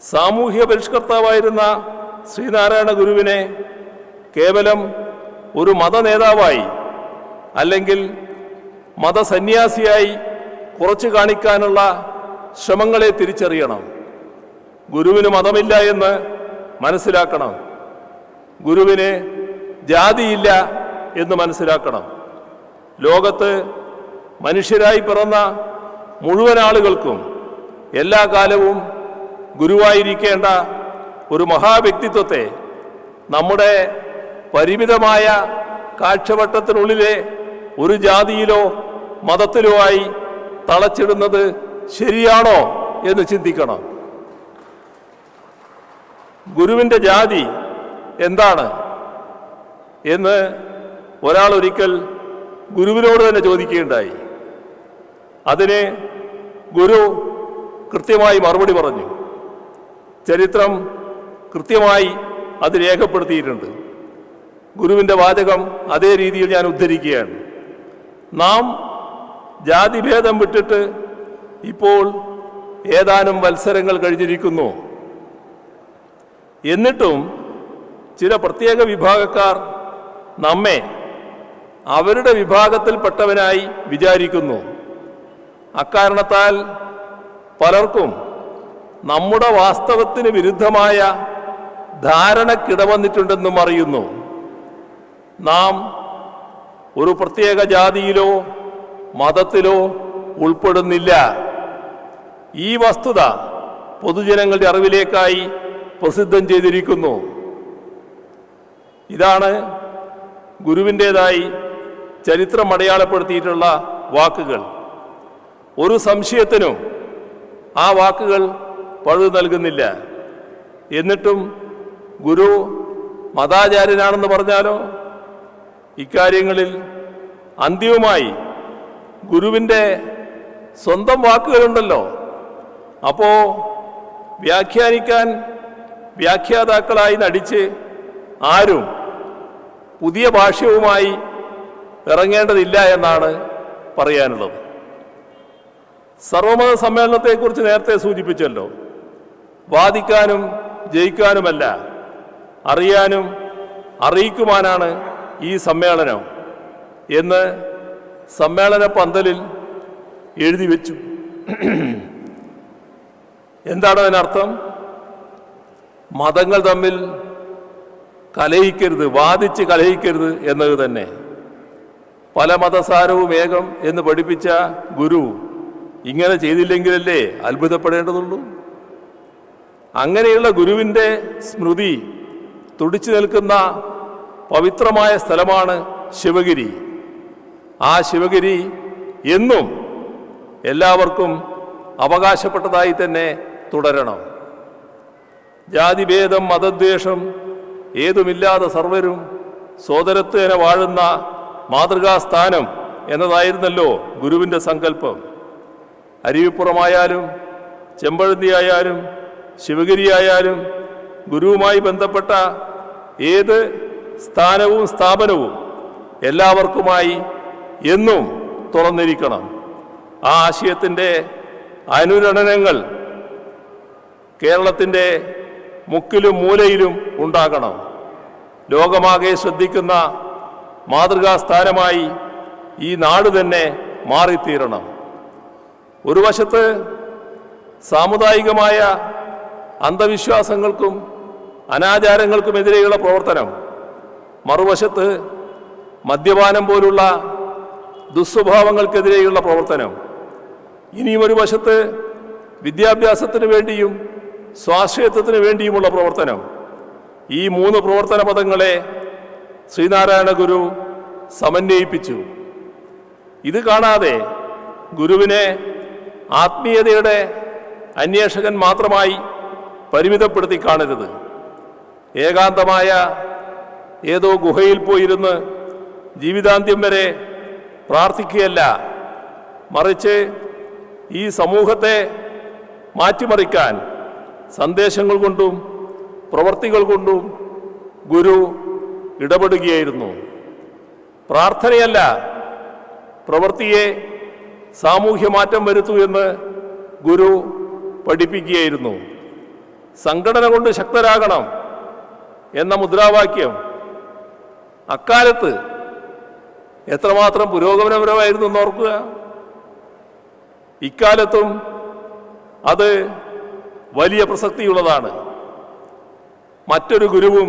സാമൂഹ്യ പരിഷ്കർത്താവായിരുന്ന ശ്രീനാരായണ ഗുരുവിനെ കേവലം ഒരു മതനേതാവായി അല്ലെങ്കിൽ മതസന്യാസിയായി കുറച്ച് കാണിക്കാനുള്ള ശ്രമങ്ങളെ തിരിച്ചറിയണം. ഗുരുവിന് മതമില്ല എന്ന് മനസ്സിലാക്കണം. ഗുരുവിന് ജാതിയില്ല എന്ന് മനസ്സിലാക്കണം. ലോകത്ത് മനുഷ്യരായി പിറന്ന മുഴുവൻ ആളുകൾക്കും എല്ലാ കാലവും ഗുരുവായിരിക്കേണ്ട ഒരു മഹാവ്യക്തിത്വത്തെ നമ്മുടെ പരിമിതമായ കാഴ്ചവട്ടത്തിനുള്ളിലെ ഒരു ജാതിയിലോ മതത്തിലോ ആയി തളച്ചിടുന്നത് ശരിയാണോ എന്ന് ചിന്തിക്കണം. ഗുരുവിന്റെ ജാതി എന്താണ് എന്ന് ഒരാൾ ഒരിക്കൽ ഗുരുവിനോട് തന്നെ ചോദിക്കുകയുണ്ടായി. അതിന് ഗുരു കൃത്യമായി മറുപടി പറഞ്ഞു. ചരിത്രം കൃത്യമായി അത് രേഖപ്പെടുത്തിയിട്ടുണ്ട്. ഗുരുവിന്റെ വാചകം അതേ രീതിയിൽ ഞാൻ ഉദ്ധരിക്കുകയാണ്. നാം ജാതിഭേദം വിട്ടിട്ട് ഇപ്പോൾ ഏതാനും മത്സരങ്ങൾ കഴിഞ്ഞിരിക്കുന്നു. എന്നിട്ടും ചില പ്രത്യേക വിഭാഗക്കാർ നമ്മെ അവരുടെ വിഭാഗത്തിൽപ്പെട്ടവനായി വിചാരിക്കുന്നു. അക്കാരണത്താൽ പലർക്കും നമ്മുടെ വാസ്തവത്തിന് വിരുദ്ധമായ ധാരണക്കിടവന്നിട്ടുണ്ടെന്നും അറിയുന്നു. നാം ഒരു പ്രത്യേക ജാതിയിലോ മതത്തിലോ ഉൾപ്പെടുന്നില്ല. ഈ വസ്തുത പൊതുജനങ്ങളുടെ അറിവിലേക്കായി പ്രസിദ്ധം ചെയ്തിരിക്കുന്നു. ഇതാണ് ഗുരുവിന്റെതായി ചരിത്രം അടയാളപ്പെടുത്തിയിട്ടുള്ള വാക്കുകൾ. ഒരു സംശയത്തിനും ആ വാക്കുകൾ പഴു നൽകുന്നില്ല. എന്നിട്ടും ഗുരു മതാചാര്യനാണെന്ന് പറഞ്ഞാലോ? ഇക്കാര്യങ്ങളിൽ അന്തിമമായി ഗുരുവിന്റെ സ്വന്തം വാക്കുകളുണ്ടല്ലോ. അപ്പോൾ വ്യാഖ്യാനിക്കാൻ വ്യാഖ്യാതാക്കളായി നടിച്ച് ആരും പുതിയ ഭാഷ്യവുമായി ഇറങ്ങേണ്ടതില്ല എന്നാണ് പറയാനുള്ളത്. സർവമത സമ്മേളനത്തെക്കുറിച്ച് നേരത്തെ സൂചിപ്പിച്ചല്ലോ. വാദിക്കാനും ജയിക്കാനുമല്ല അറിയാനും അറിയിക്കുവാനാണ് ഈ സമ്മേളനം എന്ന് സമ്മേളന പന്തലിൽ എഴുതി വെച്ചു. എന്താണ് അതിനർത്ഥം? മതങ്ങൾ തമ്മിൽ കലഹിക്കരുത് വാദിച്ച് കലഹിക്കരുത് എന്നത് തന്നെ. പല മതസാരവും ഏകം എന്ന് പഠിപ്പിച്ച ഗുരു ഇങ്ങനെ ചെയ്തില്ലെങ്കിലല്ലേ അത്ഭുതപ്പെടേണ്ടതുള്ളൂ? അങ്ങനെയുള്ള ഗുരുവിന്റെ സ്മൃതി തുടിച്ചു നിൽക്കുന്ന പവിത്രമായ സ്ഥലമാണ് ശിവഗിരി. ആ ശിവഗിരി എന്നും എല്ലാവർക്കും അവകാശപ്പെട്ടതായി തന്നെ തുടരണം. ജാതിഭേദം മതദ്വേഷം ഏതുമില്ലാതെ സർവരും സോദരത്വേന വാഴുന്ന മാതൃകാസ്ഥാനം എന്നതായിരുന്നല്ലോ ഗുരുവിന്റെ സങ്കല്പം. അരുവിപ്പുറമായാലും ചെമ്പഴന്തിയായാലും ശിവഗിരിയായാലും ഗുരുവുമായി ബന്ധപ്പെട്ട ഏത് സ്ഥാനവും സ്ഥാപനവും എല്ലാവർക്കുമായി എന്നും തുറന്നിരിക്കണം. ആ ആശയത്തിന്റെ അനുരണനങ്ങൾ കേരളത്തിന്റെ മുക്കിലും മൂലയിലും ഉണ്ടാകണം. ലോകമാകെ ശ്രദ്ധിക്കുന്ന മാതൃകാ സ്ഥാനമായി ഈ നാട് തന്നെ മാറിത്തീരണം. ഒരു വശത്ത് സാമുദായികമായ അന്ധവിശ്വാസങ്ങൾക്കും അനാചാരങ്ങൾക്കുമെതിരെയുള്ള പ്രവർത്തനം. മറുവശത്ത് മദ്യപാനം പോലുള്ള ദുസ്വഭാവങ്ങൾക്കെതിരെയുള്ള പ്രവർത്തനം. ഇനിയും ഒരു വശത്ത് വിദ്യാഭ്യാസത്തിന് വേണ്ടിയും സ്വാശ്രയത്വത്തിന് വേണ്ടിയുമുള്ള പ്രവർത്തനം. ഈ മൂന്ന് പ്രവർത്തന പദങ്ങളെ ശ്രീനാരായണ ഗുരു സമന്വയിപ്പിച്ചു. ഇത് കാണാതെ ഗുരുവിനെ ആത്മീയതയുടെ അന്വേഷകൻ മാത്രമായി പരിമിതപ്പെടുത്തി കാണരുത്. ഏകാന്തമായ ഏതോ ഗുഹയിൽ പോയിരുന്ന് ജീവിതാന്ത്യം വരെ പ്രാർത്ഥിക്കുകയല്ല. മറിച്ച് ഈ സമൂഹത്തെ മാറ്റിമറിക്കാൻ സന്ദേശങ്ങൾ കൊണ്ടും പ്രവർത്തികൾ കൊണ്ടും ഗുരു ഇടപെടുകയായിരുന്നു. പ്രാർത്ഥനയല്ല പ്രവൃത്തിയെ സാമൂഹ്യ മാറ്റം വരുത്തൂ എന്ന് ഗുരു പഠിപ്പിക്കുകയായിരുന്നു. സംഘടന കൊണ്ട് ശക്തരാകണം എന്ന മുദ്രാവാക്യം അക്കാലത്ത് എത്രമാത്രം പുരോഗമനപരമായിരുന്നു എന്ന് ഓർക്കുക? ഇക്കാലത്തും അത് വലിയ പ്രസക്തിയുള്ളതാണ്. മറ്റൊരു ഗുരുവും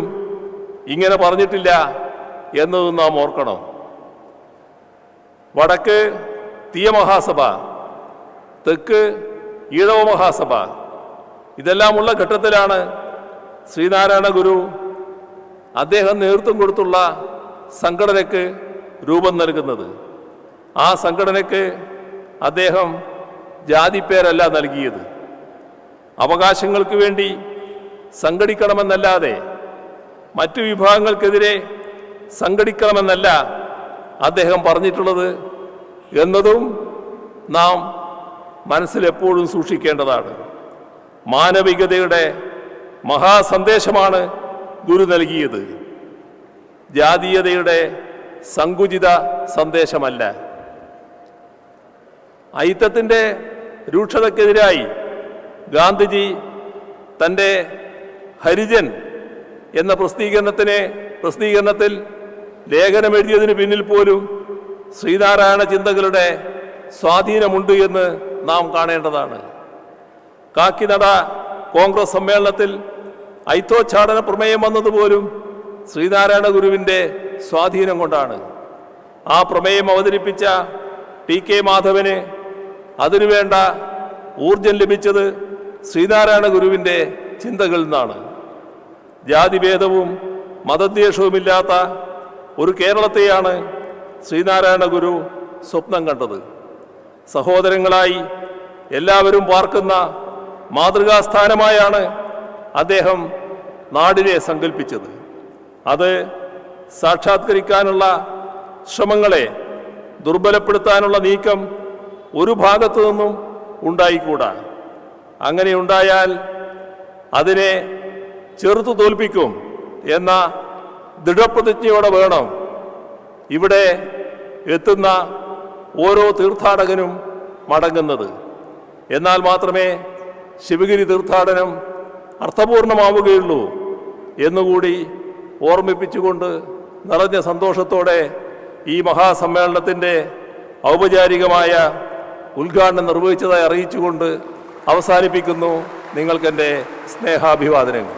ഇങ്ങനെ പറഞ്ഞിട്ടില്ല എന്നത് നാം ഓർക്കണം. വടക്ക് തീയ മഹാസഭ തെക്ക് ഈഴവ മഹാസഭ ഇതെല്ലാമുള്ള ഘട്ടത്തിലാണ് ശ്രീനാരായണ ഗുരു അദ്ദേഹം നേതൃത്വം കൊടുത്തുള്ള സംഘടനയ്ക്ക് രൂപം നൽകുന്നത്. ആ സംഘടനയ്ക്ക് അദ്ദേഹം ജാതിപ്പേരല്ല നൽകിയത്. അവകാശങ്ങൾക്ക് വേണ്ടി സംഘടിക്കണമെന്നല്ലാതെ മറ്റു വിഭാഗങ്ങൾക്കെതിരെ സംഘടിക്കണമെന്നല്ല അദ്ദേഹം പറഞ്ഞിട്ടുള്ളത് എന്നതും നാം മനസ്സിലെപ്പോഴും സൂക്ഷിക്കേണ്ടതാണ്. മാനവികതയുടെ മഹാസന്ദേശമാണ് ഗുരു നൽകിയത്. ജാതീയതയുടെ സങ്കുചിത സന്ദേശമല്ല. ഐത്തത്തിന്റെ രൂക്ഷതയ്ക്കെതിരായി ഗാന്ധിജി തന്റെ ഹരിജൻ എന്ന പ്രസിദ്ധീകരണത്തിനെ പ്രസിദ്ധീകരണത്തിൽ ലേഖനമെഴുതിയതിന് പിന്നിൽ പോലും ശ്രീനാരായണ ചിന്തകളുടെ സ്വാധീനമുണ്ട് എന്ന് നാം കാണേണ്ടതാണ്. കാക്കിനട കോൺഗ്രസ് സമ്മേളനത്തിൽ ഐത്തോച്ചാടന പ്രമേയം വന്നതുപോലും ശ്രീനാരായണ ഗുരുവിന്റെ സ്വാധീനം കൊണ്ടാണ്. ആ പ്രമേയം അവതരിപ്പിച്ച ടി കെ മാധവന് അതിനുവേണ്ട ഊർജം ലഭിച്ചത് ശ്രീനാരായണ ഗുരുവിന്റെ ചിന്തകളിൽ നിന്നാണ്. ജാതിഭേദവും മതദ്വേഷവുമില്ലാത്ത ഒരു കേരളത്തെയാണ് ശ്രീനാരായണ ഗുരു സ്വപ്നം കണ്ടത്. സഹോദരങ്ങളായി എല്ലാവരും പാർക്കുന്ന മാതൃകാസ്ഥാനമായാണ് അദ്ദേഹം നാടിനെ സങ്കല്പിച്ചത് അത് സാക്ഷാത്കരിക്കാനുള്ള ശ്രമങ്ങളെ ദുർബലപ്പെടുത്താനുള്ള നീക്കം ഒരു ഭാഗത്തു നിന്നും ഉണ്ടായിക്കൂടാ. അങ്ങനെ ഉണ്ടായാൽ അതിനെ ചെറുത്തു തോൽപ്പിക്കും എന്ന ദൃഢപ്രതിജ്ഞയോടെ വേണം ഇവിടെ എത്തുന്ന ഓരോ തീർത്ഥാടകനും മടങ്ങുന്നത്. എന്നാൽ മാത്രമേ ശിവഗിരി തീർത്ഥാടനം അർത്ഥപൂർണമാവുകയുള്ളൂ എന്നുകൂടി ഓർമ്മിപ്പിച്ചുകൊണ്ട് നിറഞ്ഞ സന്തോഷത്തോടെ ഈ മഹാസമ്മേളനത്തിന്റെ ഔപചാരികമായ ഉദ്ഘാടനം നിർവഹിച്ചതായി അറിയിച്ചുകൊണ്ട് അവസാനിപ്പിക്കുന്നു നിങ്ങൾക്കെന്റെ സ്നേഹാഭിവാദനങ്ങൾ.